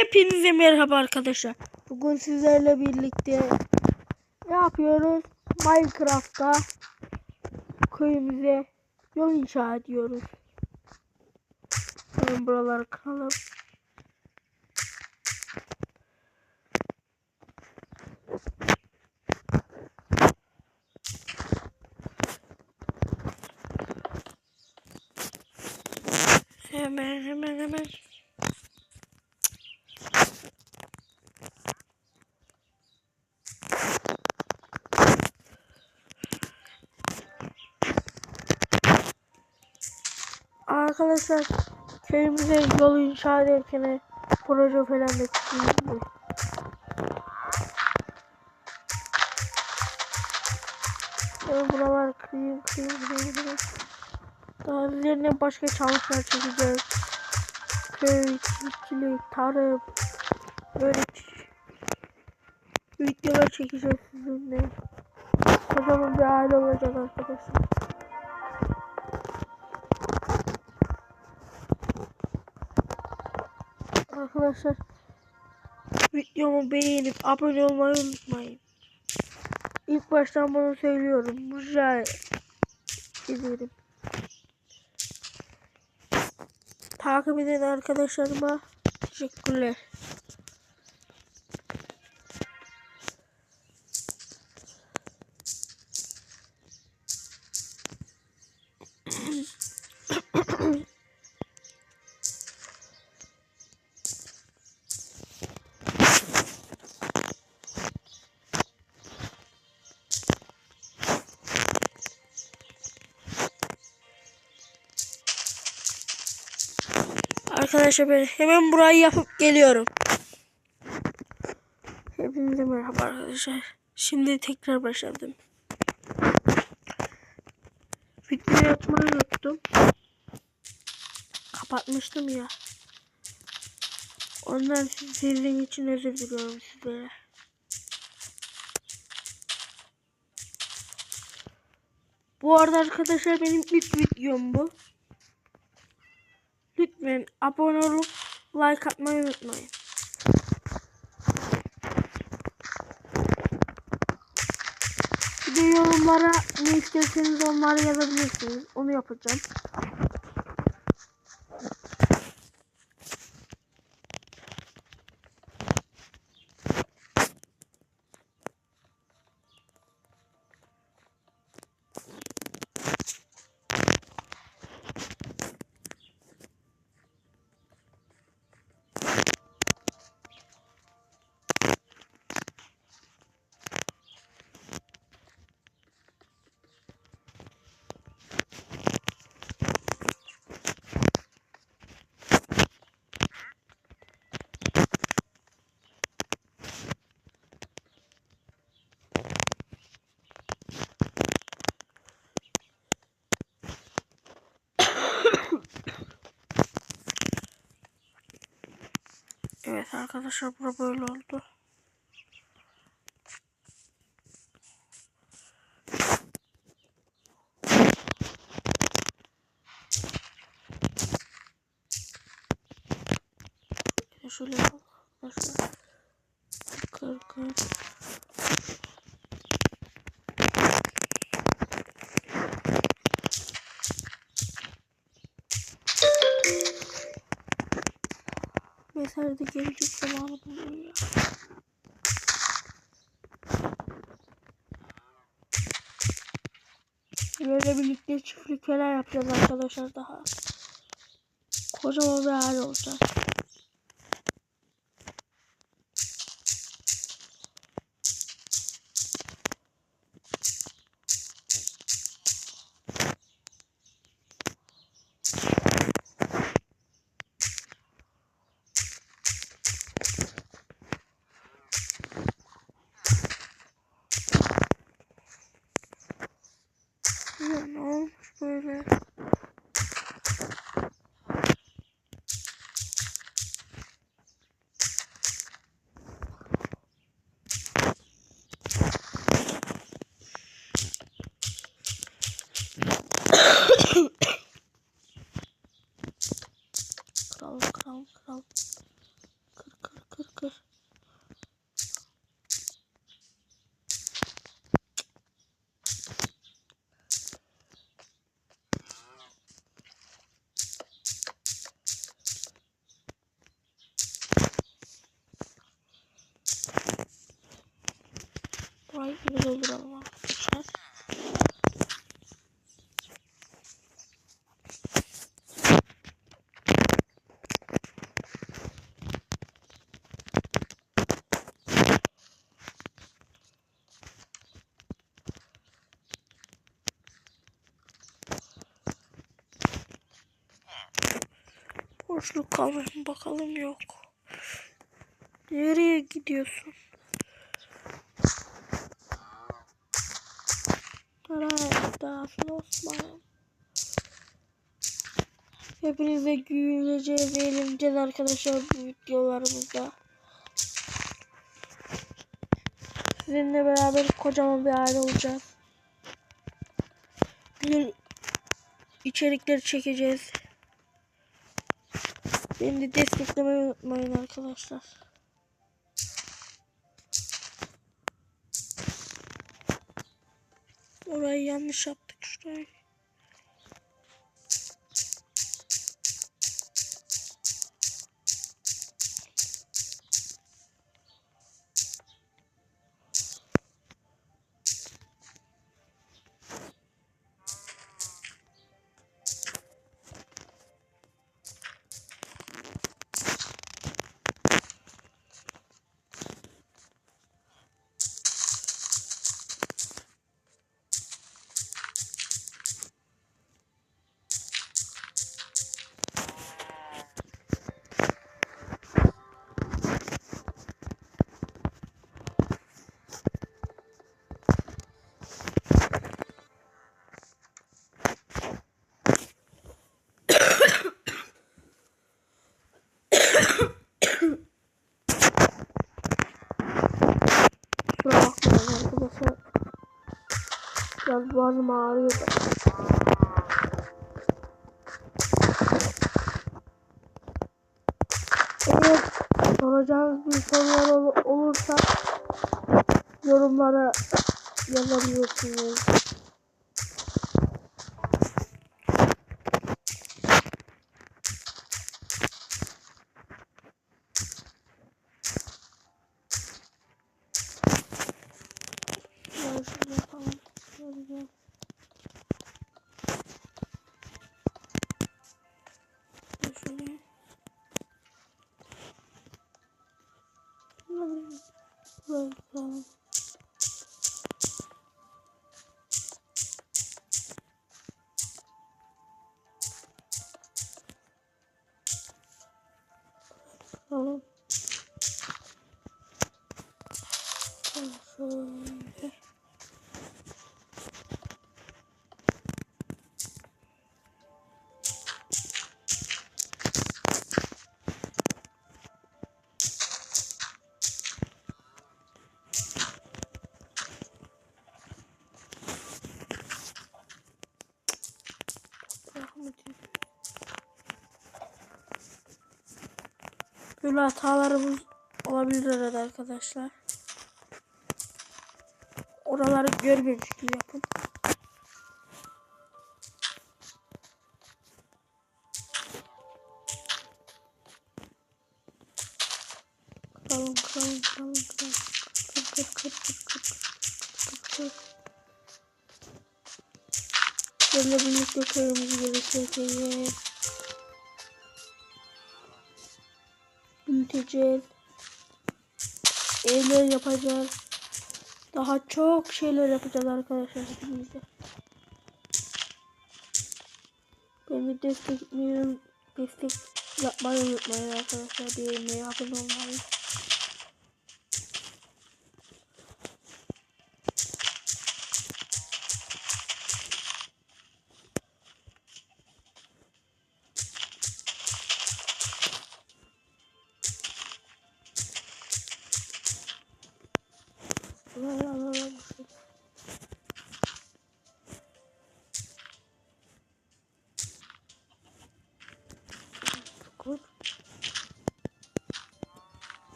Hepinize merhaba arkadaşlar. Bugün sizlerle birlikte ne yapıyoruz? Minecraft'ta köyümüze yol inşa ediyoruz. Hemen buraları kıralım. Hemen hemen hemen. Arkadaşlar köyümüze yol inşa ederken proje falan da çıkıyor. Ben buralar kırayım kırayım kırayım. Daha üzerine başka çalışmalar çekeceğiz. Köy, çiftçilik, tarım. Böyle videolar çekeceğiz sizinle. Kocaman bir aile olacak arkadaşlar. Arkadaşlar videomu beğenip abone olmayı unutmayın. İlk baştan bunu söylüyorum. Rica ederim. Takip eden arkadaşlarıma teşekkürler. Arkadaşlar ben hemen burayı yapıp geliyorum. Hepinize merhaba arkadaşlar. Şimdi tekrar başladım. Video yapmayı unuttum. Kapatmıştım ya. Ondan sizin için özür diliyorum sizlere. Bu arada arkadaşlar benim ilk videom bu. Lütfen abone olup like atmayı unutmayın. Bir yorumlara ne isterseniz onları yazabilirsiniz. Onu yapacağım. Arkadaşlar bura böyle oldu. Bir de Şöyle yapalım arkadaşlar. Kır kır. De gelecek zamanı buluyor. Böyle birlikte çiftlik falan yapacağız arkadaşlar daha. Kocaman bir aile olacak. Ya ne olmuş böyle? Şunu dolduralım arkadaşlar. Boşluk kalmış mı bakalım yok. Nereye gidiyorsun? Nereye gidiyorsun Osman? Hepinize güleceğiz, eğleneceğiz arkadaşlar bu videolarımızda. Sizinle beraber kocaman bir aile olacağız. Güzel içerikler çekeceğiz. Beni de desteklemeyi unutmayın arkadaşlar. Orayı yanlış yaptık şurayı. Boğazım ağrıyor. Eğer soracağınız bir sorular ol- olursa yorumlara yazabilirsiniz. Tamam. Şöyle şöyle. Böyle hatalarımız olabilir arada arkadaşlar. Oraları görmemiş gibi yapın. Kıralım, kıralım, kıralım, kıralım. Kır, kır, kır, kır, kır, kır, kır, kır. Böyle birlikte köyümüzü geliştireceğiz. Büyüteceğiz. Evler yapacağız. Daha çok şeyler yapacağız arkadaşlar hepimizde. Beni destekleyin, destek yapmayı unutmayın arkadaşlar. Beğenmeyi, abone olmayı.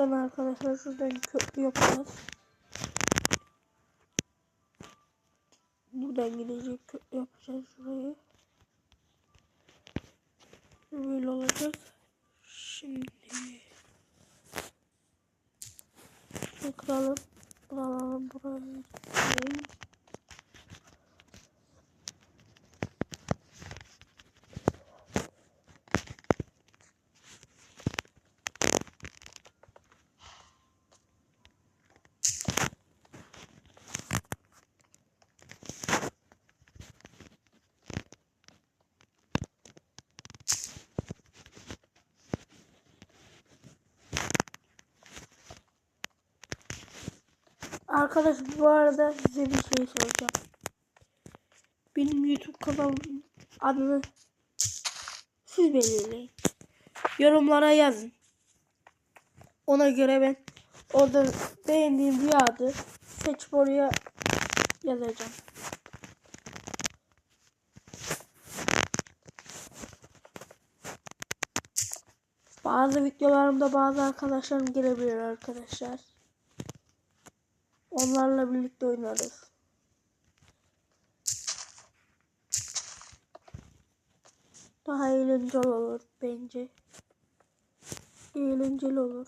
Şuradan arkadaşlar şuradan köprü yapacağız. Buradan gidecek köprü yapacağız şurayı. Böyle olacak. Şimdi şunu kıralım. Bunu alalım burayı. Kırayım. Arkadaş bu arada size bir şey soracağım. Benim YouTube kanalımın adını siz belirleyin. Yorumlara yazın. Ona göre ben orada beğendiğim bir adı seçip oraya yazacağım. Bazı videolarımda bazı arkadaşlarım gelebilir arkadaşlar. Onlarla birlikte oynarız. Daha eğlenceli olur bence. Eğlenceli olur.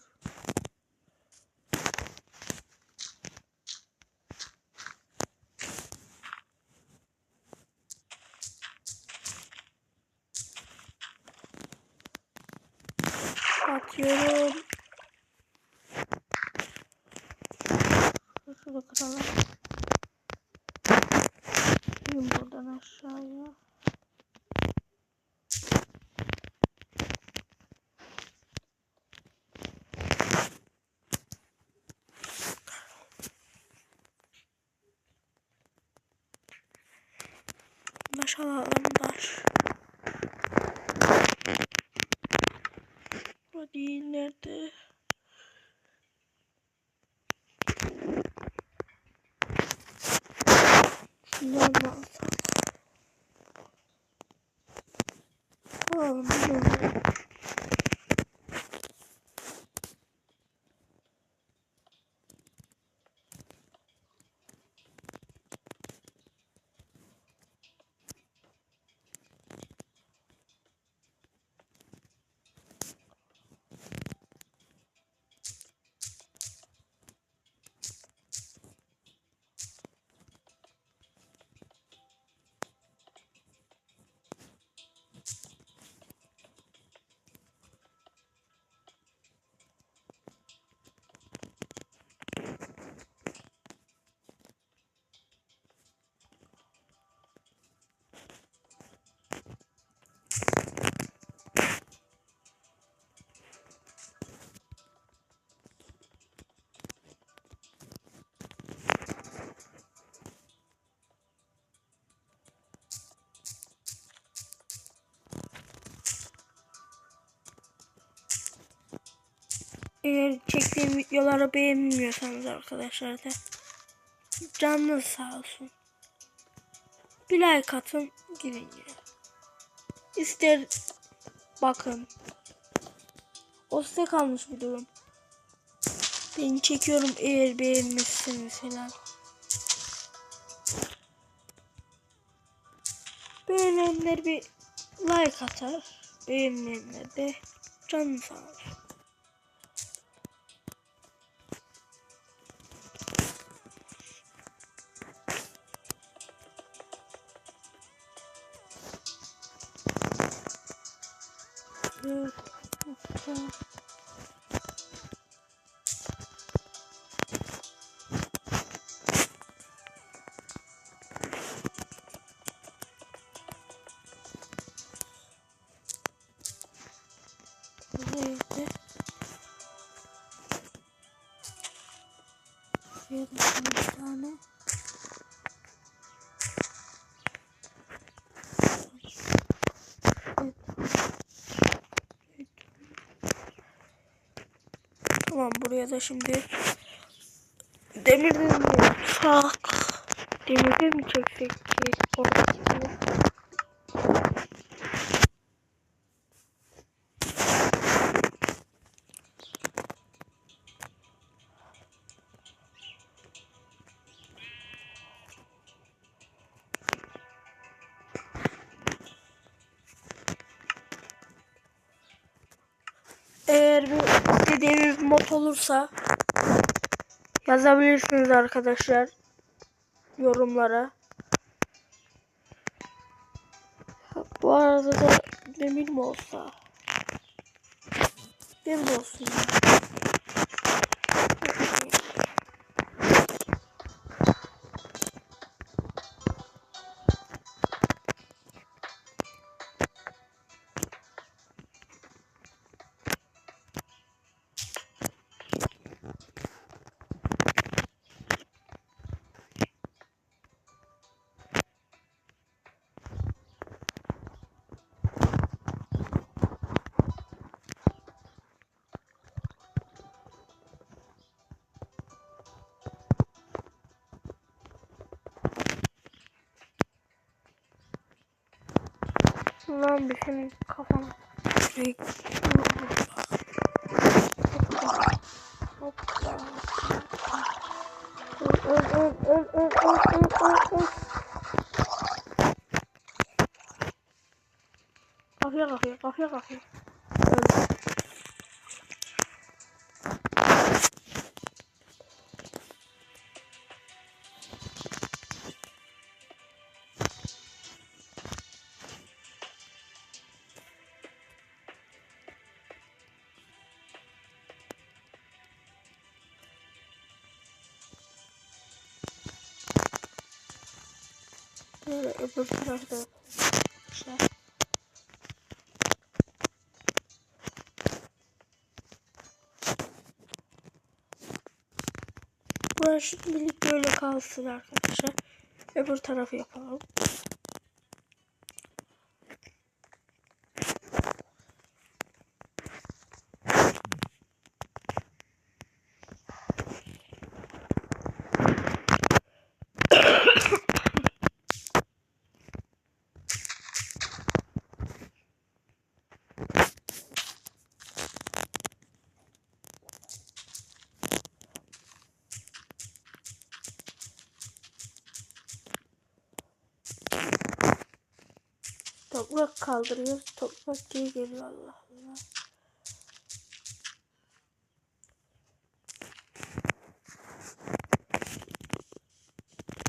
Atıyorum. Şunu kıralım. Şimdi buradan aşağıya. Taş alalım taş. Bu değil nerede? Eğer çektiğim videoları beğenmiyorsanız arkadaşlar da canınız sağ olsun. Bir like atın gidin ya. İster bakın. O size kalmış bir durum. Ben çekiyorum eğer beğenmişsiniz falan. Beğenenler bir like atar. Beğenmeyenler de canın sağ olsun. Tamam. Tamam buraya da şimdi demirden mi yapsak? Demirden mi çeksek ki? Oradakini. Mod olursa yazabilirsiniz arkadaşlar yorumlara. Bu arada da demir mi olsa? Demir olsun. Lan bir senin kafana. Öl öl öl öl. Böyle öbür tarafta işte. Burası şimdilik böyle kalsın arkadaşlar. Öbür tarafı yapalım. Toprak kaldırıyoruz. Toprak geri geliyor Allah Allah.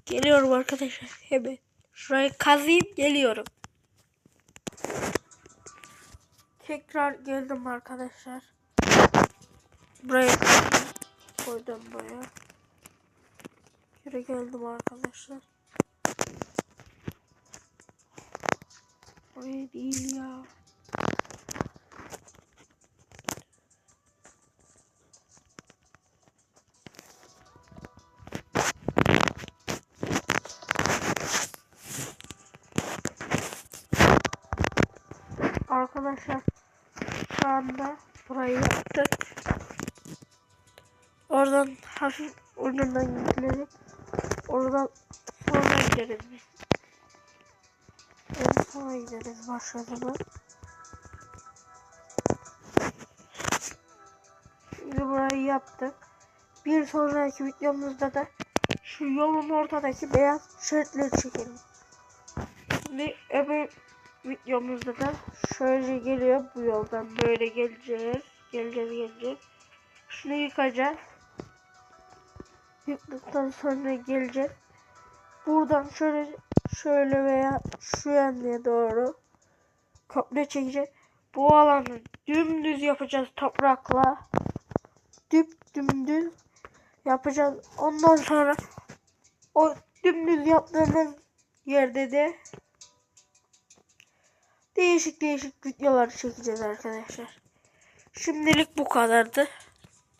Geliyorum arkadaşlar. Hemen. Şurayı kazıyım geliyorum. Tekrar geldim arkadaşlar. Buraya koydum buraya. Geri geldim arkadaşlar. Oraya değil ya. Arkadaşlar şu anda burayı yaptık. Oradan hafif ucundan gidelim. Oradan sonra gideriz biz. En sona gideriz başladığımız. Şimdi burayı yaptık. Bir sonraki videomuzda da şu yolun ortadaki beyaz şeritleri çekelim. Şimdi öbür videomuzda da şöyle geliyor bu yoldan böyle geleceğiz. Geleceğiz geleceğiz. Şunu yıkacağız. Yıktıktan sonra geleceğiz. Buradan şöyle şöyle veya şu yönde doğru komple çekeceğiz. Bu alanı dümdüz yapacağız toprakla. Düp dümdüz yapacağız. Ondan sonra o dümdüz yaptığımız yerde de değişik değişik videolar çekeceğiz arkadaşlar. Şimdilik bu kadardı.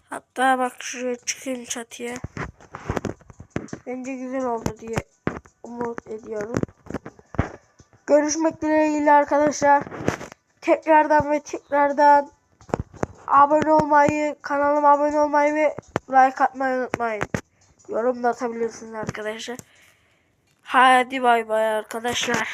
Hatta bak şuraya çıkayım çatıya. Bence güzel oldu diye umut ediyorum. Görüşmek dileğiyle arkadaşlar. Tekrardan ve tekrardan abone olmayı, kanalıma abone olmayı ve like atmayı unutmayın. Yorum da atabilirsiniz arkadaşlar. Hadi bay bay arkadaşlar.